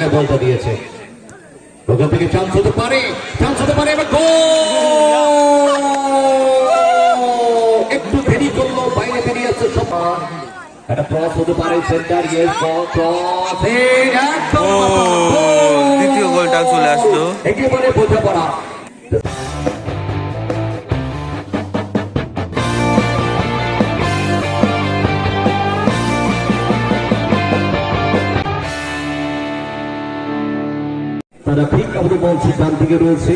জায়গায় বলটা দিয়েছে। ওখান থেকে চান্স হতে পারে চান্স হতে পারে এবার গোল একটু দেরি করল বাইরে বেরিয়ে আসছে সব। একটা ক্রস হতে পারে সেন্টার ইয়েস ক্রস দ্বিতীয় গোলটা চলে আসলো। একেবারে বোঝাপড়া। তারা ঠিক আমাদের বল সিদ্ধান্ত দিকে রয়েছে।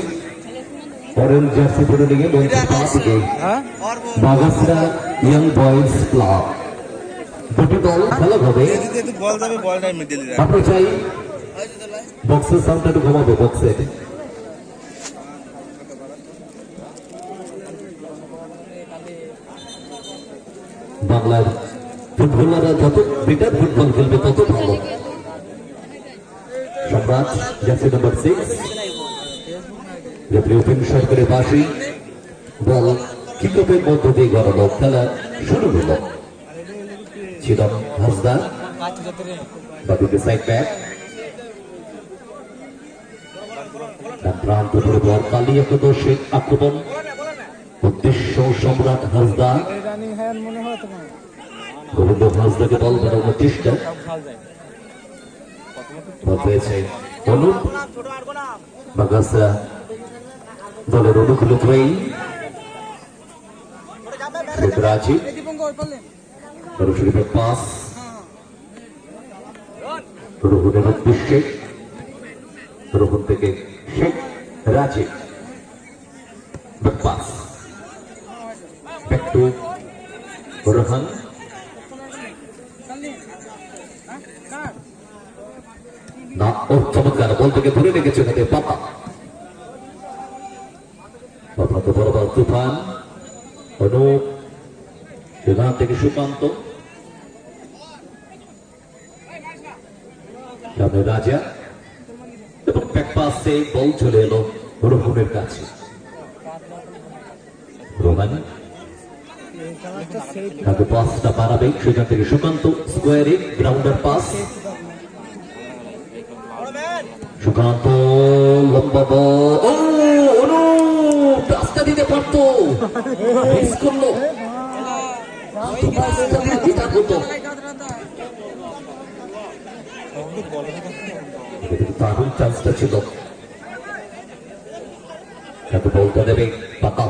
অরেঞ্জ জার্সি পরে নিয়ে মঞ্চের পা দিকে। হ্যাঁ? বাগাসরা ইয়াং বয়েজ ক্লাব দুটি দল খেলা হবে আপনি চাই বক্সের সাউন্ডটা একটু কমাবে বক্সের বাংলার ফুটবলাররা যত বেটার ফুটবল খেলবে তত ভালো Samrat jersey number six referee open সরকারের পাশে বল কিকপের মধ্য দিয়ে গড়ালো খেলা শুরু হলো ছিলাম হাসদা বাদিকে সাইড ব্যাক প্রান্ত করে বল কালী একাদশের আক্রমণ উদ্দেশ্য সম্রাট হাসদা গোবিন্দ হাসদাকে বল বাড়ানোর চেষ্টা পেয়েছে অনুপ, বাগাসা দলের অনুকূলে ত্রয়ী রাজি শরীফের পাস রোহনের উদ্দেশ্যে রোহন থেকে শেখ রাজীব to রোহন। না, ও চমৎকার, বল থেকে ধরে রেখেছে ওখানে পাপা। পাপা তো বরাবর তুফান, অনুপ, সেখান থেকে সুকান্ত। রাজা এবং ব্যাকপাসে বল চলে এলো রোহনের কাছে। রোহান তাকে পাসটা বাড়াবে সেখান থেকে সুকান্ত, স্কোয়ারে গ্রাউন্ডার পাস লম্বা ও অনুপ রাস্তা দিতে পারতো। মিস করল। দারুণ চান্সটা ছিল। তাকে বলতে দেবে পাতা।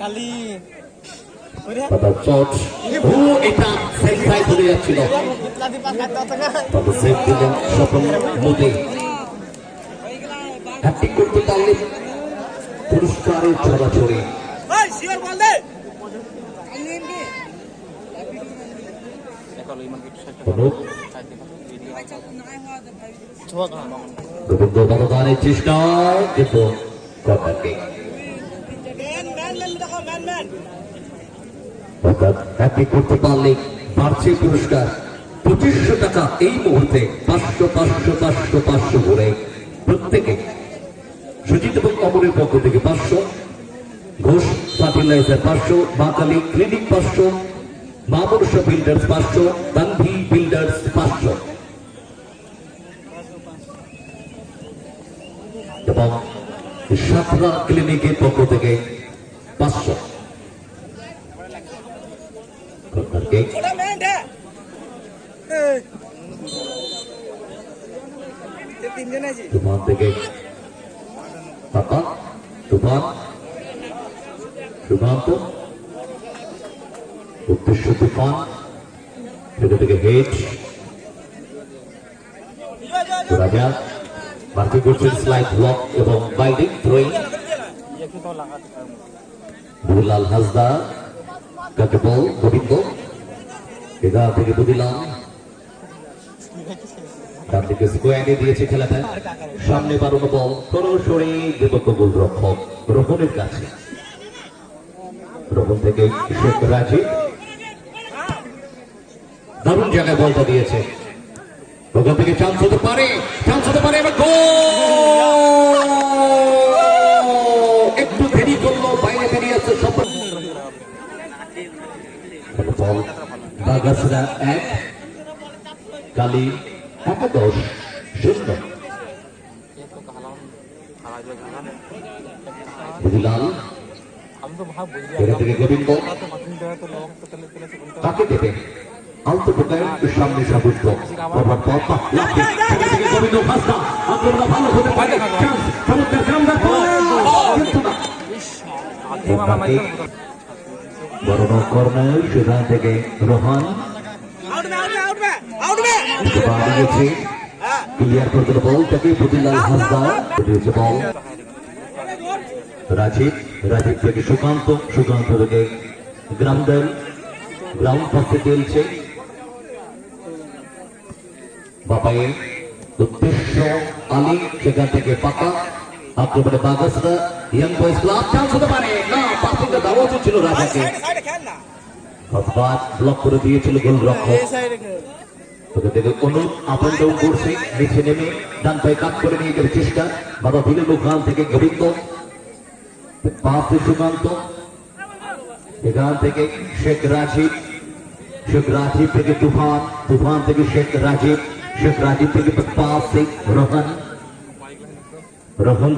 কালি। পাতা চট। ও এটা যাচ্ছিল। তবে দিলেন সফল মোদে। হ্যাপটিক করতে পারলে পুরস্কারের ছড়াছড়ি অর্থাৎ করতে পারলে বাড়ছে পুরস্কার পঁচিশশো টাকা এই মুহূর্তে পাঁচশো পাঁচশো পাঁচশো পাঁচশো করে প্রত্যেকে সুজিত এবং কমলের পক্ষ থেকে পাঁচশো ঘোষ ফার্টিলাইজার পাঁচশো বাকালি ক্লিনিক পাঁচশো মামনসা বিল্ডার্স পাঁচশো তানভি বিল্ডার্স পাঁচশো এবং সাতরা ক্লিনিকের পক্ষ থেকে পাঁচশো তুফান থেকে সুকান্ত উদ্দেশ্য তুফান। থেকে থেকে হেড রাজা মার্কিং করছেন স্লাইড ব্লক এবং বাইডিং থ্রোয়িং বুলাল হাসদা কাকে গোবিন্দ। থেকে ডান দিকে স্কোয়ারে দিয়েছে খেলাটা। সামনে বাড়ানো বল সরাসরি বিপক্ষ গোলরক্ষক রোহনের কাছে। রোহন থেকে শেখ রাজীব। দারুণ জায়গায় বলটা দিয়েছে। ওখান থেকে চান্স হতে পারে চান্স হতে পারে, এবার গোল একটু দেরি করল, বাইরে বেরিয়ে আসছে সব বল, বাগাসরা এক, কালি একাদশ শূন্য বুঝিলাল আমি তো ভাব বুঝলি এখান থেকে গোবিন্দ তো মাথিন দেওয়া তো লোক তো তেলে তেলে সেগুলো তো কাকে দেবে আলতো প্রকার সামনে সাবুদ্ধ সেখান থেকে গোবিন্দ ভাস্তা আক্রমণ ভালো হতে পারে চমৎকার সেখান থেকে রোহান বাড়িয়েছে ক্লিয়ার করে দিল বলটাকে প্রতিলাল হাসদা দিয়েছে বল রাজীব রাজীব থেকে সুকান্ত সুকান্ত থেকে গ্রামদল গ্রাউন্ড ফার্স্টে খেলছে। বাপায়ের উদ্দেশ্য আলী সেখান থেকে পাকা। আক্রমণে Bagasra young boys club chance হতে পারে। না পাসিংটা দেওয়া উচিত ছিল রাজাকে। ব্লক করে দিয়েছিল গোলরক্ষক। ওদের থেকে অনুপ আপ অ্যান্ড ডাউন করছে নিচে নেমে ডান পায়ে কাজ করে নিয়ে গেলে চেষ্টা। বাবা থেকে গোবিন্দ সুকান্ত। এখান থেকে শেখ রাজীব শেখ রাজীব থেকে তুফান তুফান থেকে শেখ রাজীব শেখ রাজীব থেকে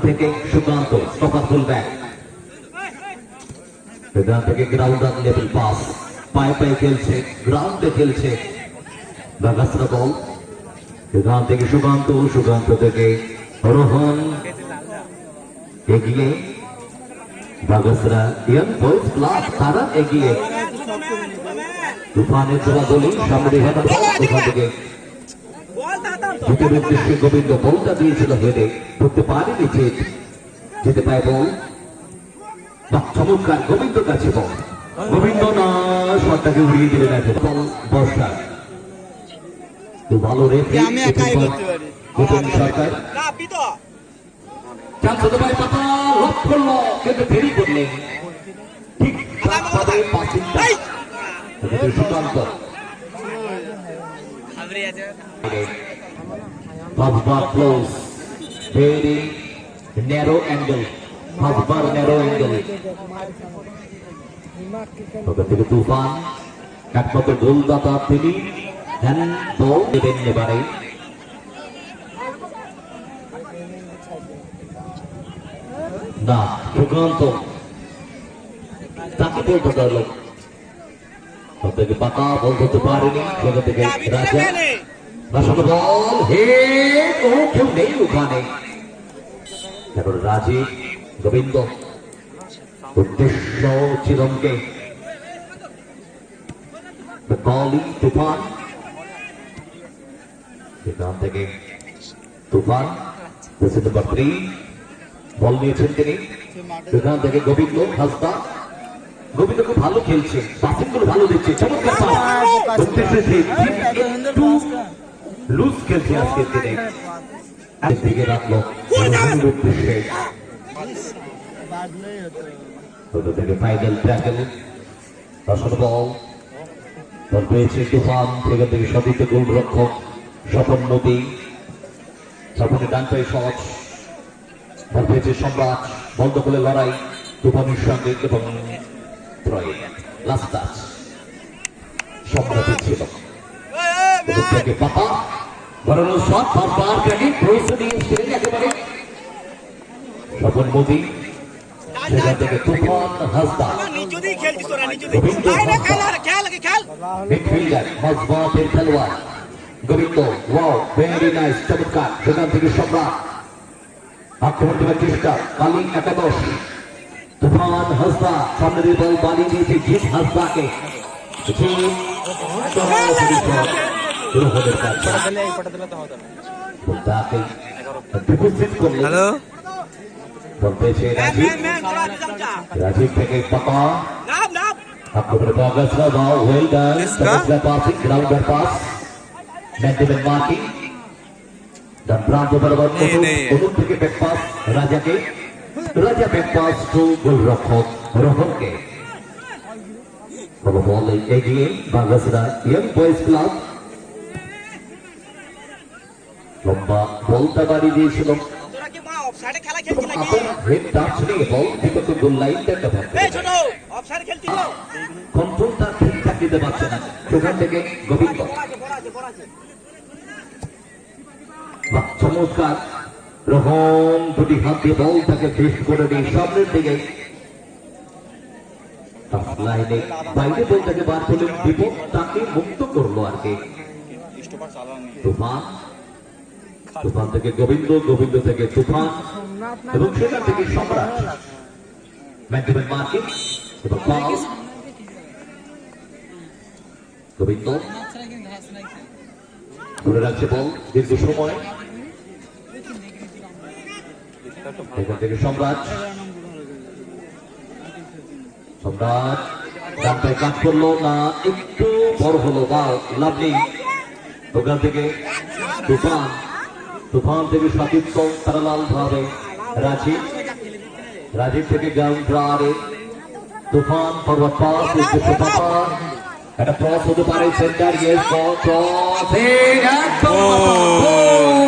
থেকে সুকান্ত ব্যাক এখান থেকে গ্রাউন্ডার লেভেল পাস। পায়ে পায়ে খেলছে, গ্রাউন্ডে খেলছে। বাগাসরা বল এখান থেকে সুকান্ত সুকান্ত থেকে রোহন। এগিয়ে বাগাসরা ইয়াং বয়েজ ক্লাব তারা এগিয়ে। তুফানের গলি সামনে ওখান থেকে। গোবিন্দ বলটা দিয়েছিল হেডে ধরতে পারেনি যে যেতে পায় বল। বাহ, চমৎকার গোবিন্দ কাছে বল। গোবিন্দ না শটটাকে উড়িয়ে দিলেন বর্ষা। ভালো রেফারি আমি একাই করতে পারি। সরকার। চান্স হতে পারে পাতা লক করল কিন্তু দেরি করলেন ঠিক পাসিংটা এদিকে Sukanta Hubbar close. Very narrow angle. Hubbar narrow angle. ওখান থেকে তুফান একমাত্র গোলদাতা তিনি বল দেবেন এবারে না সুকান্ত তাকে বলতে পারল থেকে পাতা বল করতে পারেনি সেখান রাজীব গোবিন্দ উদ্দেশ্য চিরমকে কলি তুফান সেখান থেকে তুফান রসিদ নম্বর থ্রি বল নিয়েছেন তিনি। সেখান থেকে গোবিন্দ, হাসদা। গোবিন্দ খুব ভালো খেলছে পাসিংগুলো ভালো দিচ্ছে, চমৎকার পাস। একটু লুজ খেলছে আজকের দিনে। দিকে রাখল উদ্দেশ্যে। ওটা থেকে ফাইনাল ট্যাকেল আসল বল পেয়েছে তুফান, সেখান থেকে সতীতে গোল রক্ষক স্বপন নদী স্বপনের ডান পায়ে সহজ বল পেয়েছে সম্রাট বন্ধ করে লড়াই তুফানের সঙ্গে এবং ত্রয়। লাস্ট টাচ সম্রাটের ছিল। থেকে পাতা বড় শট বারবার থেকে প্রয়োজন নিয়েছিলেন একেবারে। স্বপন মোদী সেখান থেকে তুফান হাসদা। নিচুদি খেলছিস তোরা নিচুদি গোবিন্দ বাইরে খেল হাসদা আর খেল আগে খেল। মিডফিল্ডার মজবাতের খেলোয়াড়। গোবিন্দ ওয়াও ভেরি নাইস চমৎকার সেখান থেকে সম্রাট। আক্রমণ দেওয়ার চেষ্টা কালী একাদশ। তুফান হাসদা সামনে দিয়ে বল বানিয়ে দিয়েছে জিৎ হাসদাকে হ্যালো? বল রাজীব থেকে পাকা? Marking. Dan Brando barabar Nahi, Anup, থেকে ব্যাক পাস রাজাকে রাজা ব্যাক পাস টু গোলরক্ষক রোহনকে বলো বল এগিয়ে বাগাসরা ইয়াং বয়েজ ক্লাব লম্বা বলটা বাড়ি দিয়েছিল তোরা কি মা অফসাইডে খেলা খেলছিস নাকি আপন হেড টাচ নিয়ে বল বিগত গোল লাইনটা ব্যবহার এই করে ছোট অফসাইডে খেলছিস তো কন্ট্রোলটা ঠিকঠাক দিতে পারছে না সেখান থেকে গোবিন্দ বড় আছে বড় আছে বড় আছে বাহ, চমৎকার রোহন দুটি হাত দিয়ে বল তাকে শেষ করে দিয়ে সামনের দিকে। বার বিপদ তাকে মুক্ত করল আর কি। তুফান। তুফান থেকে গোবিন্দ গোবিন্দ থেকে তুফান। এবং সেখান থেকে সম্রাট। মার্কিন এবং গোবিন্দ। ধরে রাখছে বল, দীর্ঘ সময়। এখান থেকে সম্রাট। সম্রাট ডাক্তার কাজ করল না একটু বড় হলো বা লাভ নেই। ওখান থেকে তুফান তুফান থেকে সতীর্থ তারালাল ভাবে। রাজীব রাজীব থেকে গ্রাউন্ড তুফান ফরওয়ার্ড পাস উদ্দেশ্য পাপা একটা ক্রস হতে পারে সেন্টার ইয়েস ক্রস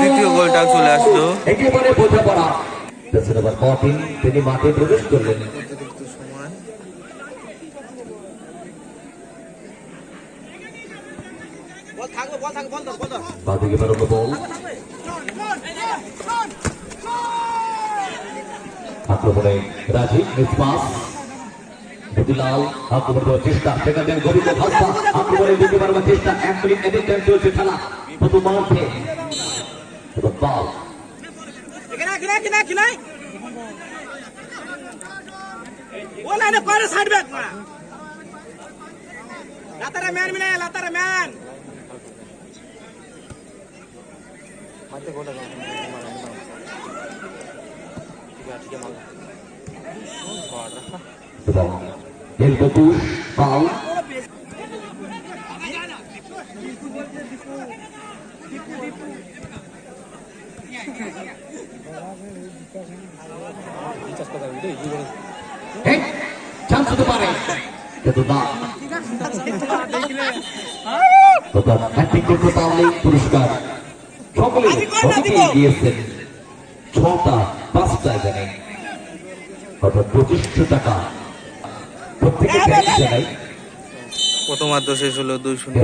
দ্বিতীয় গোলটা চলে আসলো। একেবারে বোঝাপড়া দশ নম্বর ফর্টিন তিনি মাঠে প্রবেশ করলেন। বাদিকে বেরোনো বল। আক্রমণে রাজীব মিসপাস মতিলাল আক্রমণ করার চেষ্টা। সেখান থেকে গোবিন্দ ভাস্তা আক্রমণে দিতে পারবার চেষ্টা। এক মিনিট এদিক চলছে খেলা। প্রথমার্ধে এবং বল। এখানে এখানে এখানে এখানে ও লাইনে করে সাইড ব্যাক মারা লাতারা ম্যান মিলে লাতারা ম্যান মাঝে গোলটা ঠিক আছে ঠিক আছে মাল এবং এলবো পুশ ফাউল রিচার্জ করতে হবে এই বলে চান্স হতে পারে। কিন্তু না হ্যাট্রিক করতে পারলেই পুরস্কার। সকলে অনেকেই গিয়েছেন ছটা পাঁচটা এখানে। অর্থাৎ পঁচিশশো টাকা। প্রত্যেকে জানাই। প্রথমার্ধ শেষ হলো দুই শূন্য